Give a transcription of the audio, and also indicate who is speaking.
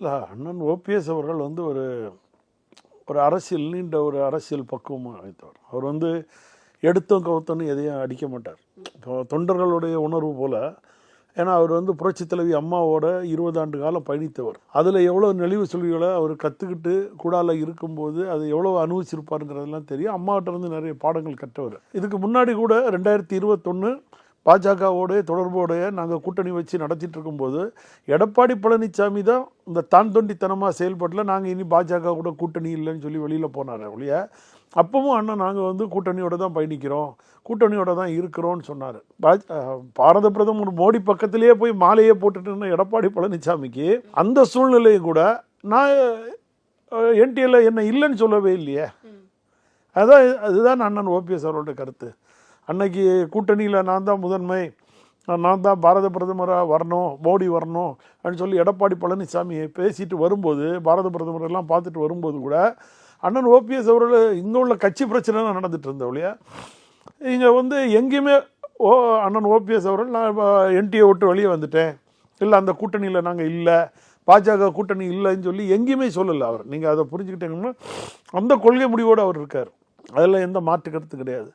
Speaker 1: இல்லை அண்ணன் ஓபிஎஸ் அவர்கள் வந்து ஒரு ஒரு அரசியல் நீண்ட ஒரு அரசியல் பக்குவமாக அமைத்தவர். அவர் வந்து எடுத்தோம் கவுத்தோன்னு எதையும் அடிக்க மாட்டார். இப்போ தொண்டர்களுடைய உணர்வு போல். ஏன்னா அவர் வந்து புரட்சி தலைவி அம்மாவோட இருபது ஆண்டு காலம் பயணித்தவர். அதில் எவ்வளோ நெளிவு சொல்விகளை அவர் கற்றுக்கிட்டு கூடால இருக்கும்போது அது எவ்வளோ அனுபவிச்சிருப்பாருங்கிறதெல்லாம் தெரியும். அம்மாவிட்ட இருந்து நிறைய பாடங்கள் கற்றவர். இதுக்கு முன்னாடி கூட ரெண்டாயிரத்தி இருபத்தொன்று பாஜகவோட தொடர்போடைய நாங்கள் கூட்டணி வச்சு நடத்திட்டு இருக்கும்போது எடப்பாடி பழனிசாமி தான் இந்த தான் தொண்டித்தனமாக செயல்படல நாங்கள் இனி பாஜக கூட கூட்டணி இல்லைன்னு சொல்லி வெளியில் போனார் ஒழிய அப்பவும் அண்ணன் நாங்கள் வந்து கூட்டணியோட தான் பயணிக்கிறோம் கூட்டணியோட தான் இருக்கிறோம்னு சொன்னார். பாரத பிரதமர் மோடி பக்கத்திலேயே போய் மாலையே போட்டுட்டு இருந்த எடப்பாடி பழனிசாமிக்கு அந்த சூழ்நிலையும் கூட நான் என்டிஎல்ல என்ன இல்லைன்னு சொல்லவே இல்லையே. அதான் அதுதான் அண்ணன் ஓபிஎஸ் அவரோட கருத்து. அன்னைக்கு கூட்டணியில் நான் தான் முதன்மை. நான் தான் பாரத பிரதமராக வரணும் மோடி வரணும் அப்படின்னு சொல்லி எடப்பாடி பழனிசாமி பேசிட்டு வரும்போது பாரத பிரதமர் எல்லாம் பார்த்துட்டு வரும்போது கூட அண்ணன் ஓபிஎஸ் அவர்கள் இங்கே உள்ள கட்சி பிரச்சனை தான் நடந்துட்டு இருந்த இல்லையா? இங்கே வந்து எங்கேயுமே ஓ அண்ணன் ஓபிஎஸ் அவர்கள் நான் என்டிஏ விட்டு வெளியே வந்துட்டேன். இல்லை அந்த கூட்டணியில் நாங்கள் இல்லை. பாஜக கூட்டணி இல்லைன்னு சொல்லி எங்கேயுமே சொல்லலை அவர். நீங்கள் அதை புரிஞ்சுக்கிட்டீங்கன்னா அந்த கொள்கை முடிவோடு அவர் இருக்கார். அதில் எந்த மாற்று கருத்து கிடையாது.